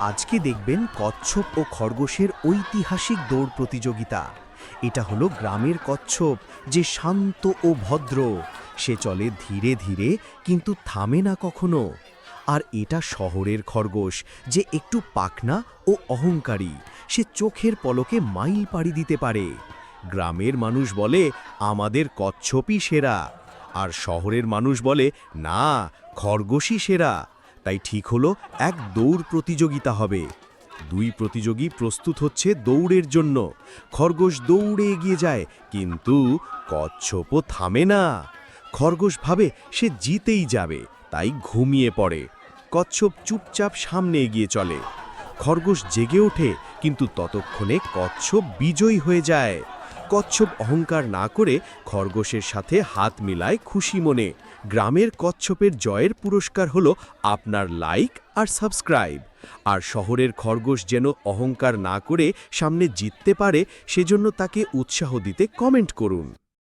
আজকে দেখবেন কচ্ছপ ও খরগোশের ঐতিহাসিক দৌড় প্রতিযোগিতা। এটা হলো গ্রামের কচ্ছপ, যে শান্ত ও ভদ্র। সে চলে ধীরে ধীরে, কিন্তু থামে না কখনো। আর এটা শহরের খরগোশ, যে একটু পাকনা ও অহংকারী। সে চোখের পলকে মাইল পাড়ি দিতে পারে। গ্রামের মানুষ বলে, আমাদের কচ্ছপই সেরা। আর শহরের মানুষ বলে, না, খরগোশই সেরা। তাই ঠিক হলো, এক দৌড় প্রতিযোগিতা হবে। দুই প্রতিযোগী প্রস্তুত হচ্ছে দৌড়ের জন্য। খরগোশ দৌড়ে এগিয়ে যায়, কিন্তু কচ্ছপও থামে না। খরগোশ ভাবে সে জিতেই যাবে, তাই ঘুমিয়ে পড়ে। কচ্ছপ চুপচাপ সামনে এগিয়ে চলে। খরগোশ জেগে ওঠে, কিন্তু ততক্ষণে কচ্ছপ বিজয়ী হয়ে যায়। কচ্ছপ অহংকার না করে খরগোশের সাথে হাত মিলায় খুশি মনে। গ্রামের কচ্ছপের জয়ের পুরস্কার হলো আপনার লাইক আর সাবস্ক্রাইব। আর শহরের খরগোশ যেন অহংকার না করে সামনে জিততে পারে, সেজন্য তাকে উৎসাহ দিতে কমেন্ট করুন।